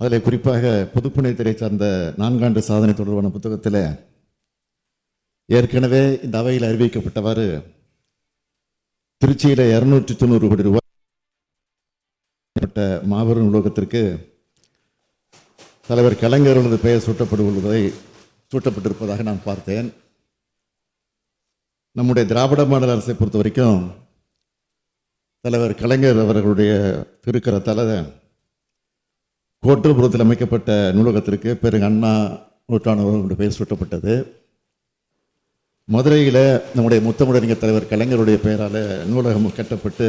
அதில் குறிப்பாக பொதுப்பணித்துறை சார்ந்த நான்காண்டு சாதனை தொடர்பான புத்தகத்தில் ஏற்கனவே இந்த அவையில் அறிவிக்கப்பட்டவாறு திருச்சியில் இரநூற்றி தொண்ணூறு கோடி ரூபாய் மாபெரும் நூலகத்திற்கு தலைவர் கலைஞர் பெயர் சூட்டப்படுவதை சூட்டப்பட்டிருப்பதாக நான் பார்த்தேன். நம்முடைய திராவிட மாடல் அரசை பொறுத்த வரைக்கும் தலைவர் கலைஞர் அவர்களுடைய திருக்கரத்தால் கோட்டூர்புரத்தில் அமைக்கப்பட்ட நூலகத்திற்கு பெருங்க அண்ணா நூற்றாண்டு பெயர் சூட்டப்பட்டது. மதுரையில் நம்முடைய முத்தமிழறிஞர் தலைவர் கலைஞருடைய பெயரால் நூலகம் கட்டப்பட்டு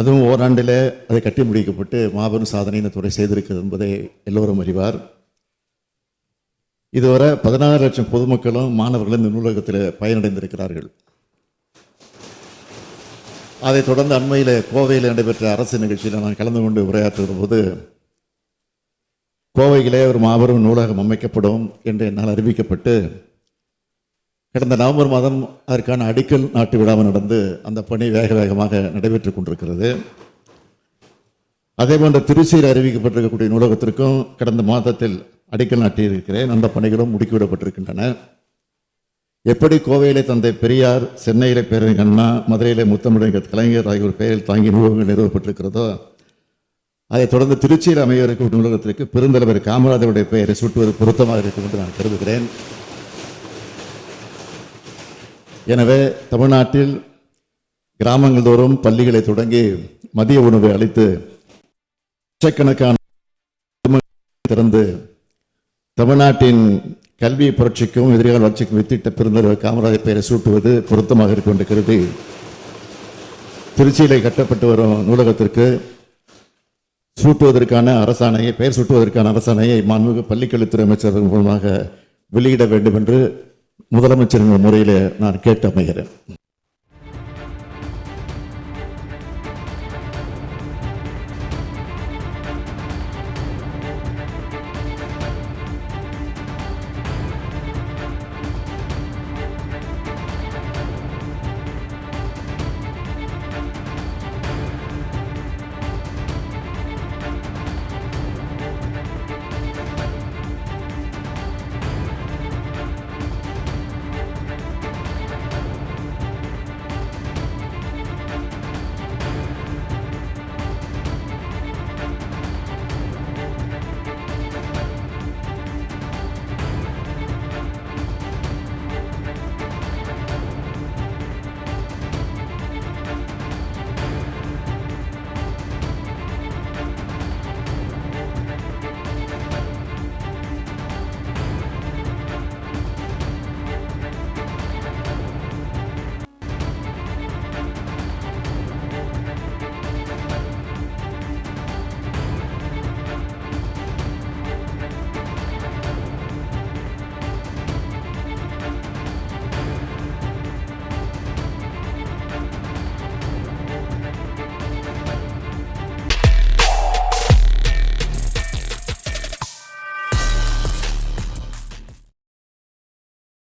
அதுவும் ஓராண்டில் அதை கட்டி முடிக்கப்பட்டு மாபெரும் சாதனை இந்த துறை செய்திருக்கிறது என்பதை எல்லோரும் அறிவார். இதுவரை பதினாறு லட்சம் பொதுமக்களும் மாணவர்களும் இந்த நூலகத்தில் பயனடைந்திருக்கிறார்கள். அதைத் தொடர்ந்து அண்மையில் கோவையில் நடைபெற்ற அரசு நிகழ்ச்சியில் நான் கலந்து கொண்டு உரையாற்றுகிற போது கோவையிலே ஒரு மாபெரும் நூலகம் அமைக்கப்படும் என்று என்னால் அறிவிக்கப்பட்டு கடந்த நவம்பர் மாதம் அதற்கான அடிக்கல் நாட்டு விழா நடந்து அந்த பணி வேக வேகமாக நடைபெற்றுக் கொண்டிருக்கிறது. அதே போன்ற திருச்சியில் அறிவிக்கப்பட்டிருக்கக்கூடிய நூலகத்திற்கும் கடந்த மாதத்தில் அடிக்கல் நாட்டியிருக்கிறேன். அந்த பணிகளும் முடுக்கிவிடப்பட்டிருக்கின்றன. எப்படி கோவையிலே தந்தை பெரியார் சென்னையிலே பேரறிஞர் அண்ணா மதுரையிலே முத்தமிழர் கலைஞர் ஆகியோர் பெயரில் தாங்கி நூலகங்கள் நிறுவப்பட்டிருக்கிறதோ அதைத் தொடர்ந்து திருச்சியில் அமைய இருக்கும் நூலகத்திற்கு பெருந்தலைவர் காமராஜருடைய பெயரை சூட்டுவது பொருத்தமாக இருக்கும் என்று நான் கருதுகிறேன். எனவே தமிழ்நாட்டில் கிராமங்கள் தோறும் பள்ளிகளை தொடங்கி மதிய உணவை அளித்து லட்சக்கணக்கான திறந்து தமிழ்நாட்டின் கல்வி புரட்சிக்கும் எதிரிகள் வளர்ச்சிக்கும் வித்திட்ட பெருந்தலைவர் காமராஜர் பெயரை சூட்டுவது பொருத்தமாக இருக்கும் என்று கருதி திருச்சியிலே கட்டப்பட்டு வரும் நூலகத்திற்கு சூட்டுவதற்கான அரசாணையை பெயர் சூட்டுவதற்கான அரசாணையை மாண்புமிகு பள்ளிக்கல்வித்துறை அமைச்சர் மூலமாக வெளியிட வேண்டும் என்று முதலமைச்சர் முறையில் நான் கேட்டு அமைகிறேன்.